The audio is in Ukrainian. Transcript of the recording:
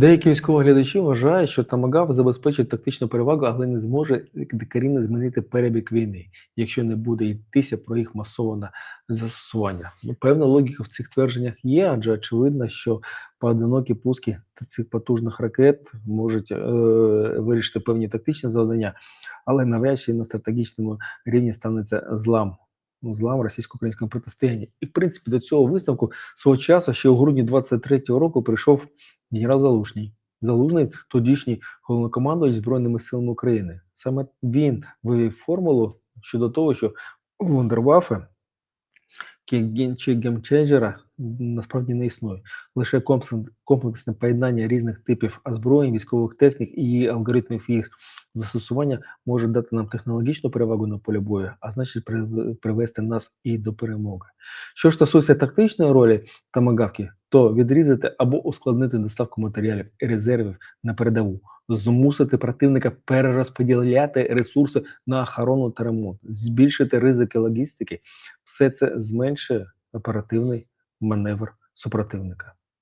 Деякі військовоглядачі вважають, що Тамагав забезпечить тактичну перевагу, але не зможе докорінно змінити перебіг війни, якщо не буде йтися про їх масоване застосування. Ну, певна логіка в цих твердженнях є, адже очевидно, що поодинокі пуски цих потужних ракет можуть е, вирішити певні тактичні завдання, але навряд чи на стратегічному рівні станеться злам. Злам російсько-українського протистояння. І, в принципі, до цього висновку свого часу ще у грудні 23-го року прийшов генерал Залужний. Залужний тодішній головнокомандувач Збройними силами України. Саме він вивів формулу щодо того, що вундервафи чи геймченджера насправді не існує. Лише комплексне поєднання різних типів озброєнь, військових технік і алгоритмів їх застосування може дати нам технологічну перевагу на полі бою, а значить привести нас і до перемоги. Що ж стосується тактичної ролі тамагавки, то відрізати або ускладнити доставку матеріалів і резервів на передову, змусити противника перерозподіляти ресурси на охорону та ремонт, збільшити ризики логістики, все це зменшує оперативний маневр супротивника.